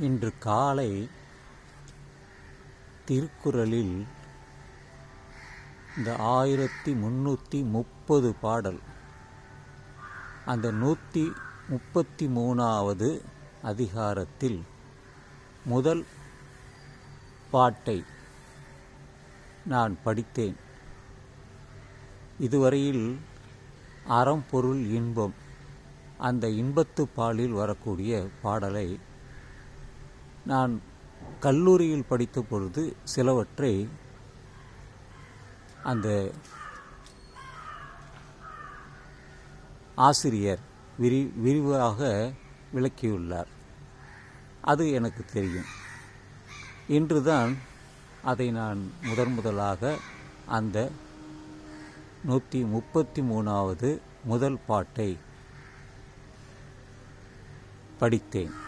இன்று காலை திருக்குறளில் இந்த ஆயிரத்தி முந்நூற்றி முப்பது பாடல் அந்த நூற்றி முப்பத்தி மூணாவது அதிகாரத்தில் முதல் பாட்டை நான் படித்தேன். இதுவரையில் அறம் பொருள் இன்பம் அந்த இன்பத்து பாலில் வரக்கூடிய பாடலை நான் கல்லூரியில் படித்த பொழுது சிலவற்றை அந்த ஆசிரியர் விரி விரிவாக விளக்கியுள்ளார். அது எனக்கு தெரியும். இன்றுதான் அதை நான் முதன் முதலாக அந்த நூற்றி முப்பத்தி மூணாவது முதல் பாட்டை படித்தேன்.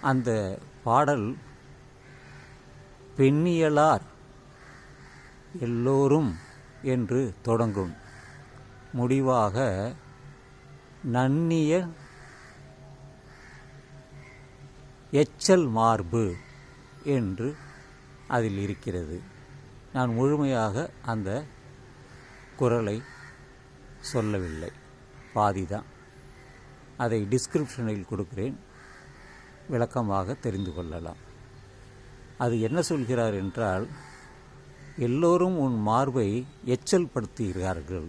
அந்த பாடல் பெண்ணியலார் எல்லோரும் என்று தொடங்கும். முடிவாக நன்னிய எச்சல் மார்பு என்று அதில் இருக்கிறது. நான் முழுமையாக அந்த குரலை சொல்லவில்லை. பாதிதான் அதை டிஸ்கிரிப்ஷனில் கொடுக்கிறேன். விளக்கமாக தெரிந்து கொள்ளலாம். அது என்ன சொல்கிறார் என்றால் எல்லோரும் உன் மார்பை எச்சல் படுத்துகிறார்கள்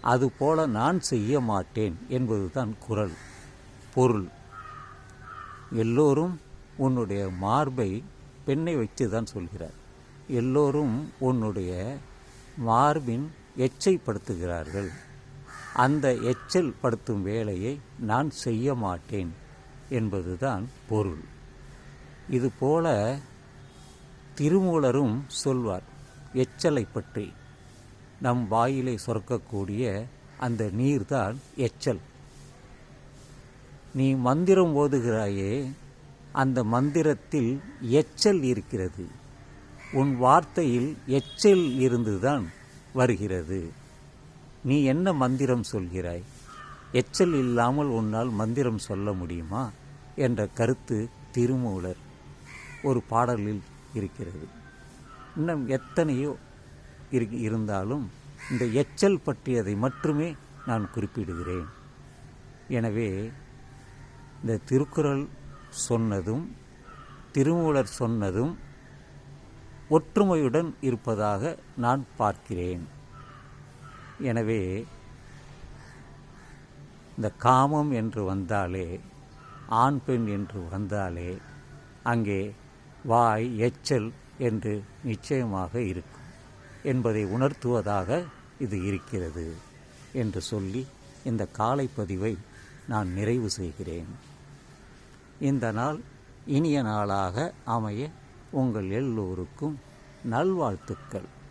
அதுபோல நான் செய்ய மாட்டேன் என்பதுதான் குரல் பொருள். எல்லோரும் உன்னுடைய மார்பை பெண்ணை வைத்து தான் சொல்கிறார். எல்லோரும் உன்னுடைய மார்பின் எச்சைப்படுத்துகிறார்கள். அந்த எச்சல் படுத்தும் வேலையை நான் செய்ய மாட்டேன். என்பதுதான் பொருள். இதுபோல திருமூலரும் சொல்வார் எச்சலை பற்றி. நம் வாயிலை சுரக்கக்கூடிய அந்த நீர்தான் எச்சல். நீ மந்திரம் ஓதுகிறாயே அந்த மந்திரத்தில் எச்சல் இருக்கிறது. உன் வார்த்தையில் எச்சல் இருந்துதான் வருகிறது. நீ என்ன மந்திரம் சொல்கிறாய்? எச்சல் இல்லாமல் உன்னால் மந்திரம் சொல்ல முடியுமா? என்ற கருத்து திருமூலர் ஒரு பாடலில் இருக்கிறது. இன்னும் எத்தனையோ இரு இருந்தாலும் இந்த எச்சல் பற்றியதை மட்டுமே நான் குறிப்பிடுகிறேன். எனவே இந்த திருக்குறள் சொன்னதும் திருமூலர் சொன்னதும் ஒற்றுமையுடன் இருப்பதாக நான் பார்க்கிறேன். எனவே இந்த காமம் என்று வந்தாலே ஆண் பெண் என்று வந்தாலே அங்கே வாய் எச்சல் என்று நிச்சயமாக இருக்கும் என்பதை உணர்த்துவதாக இது இருக்கிறது என்று சொல்லி இந்த காலை பதிவை நான் நிறைவு செய்கிறேன். இந்த நாள் இனிய நாளாக அமைய உங்கள் எல்லோருக்கும் நல்வாழ்த்துக்கள்.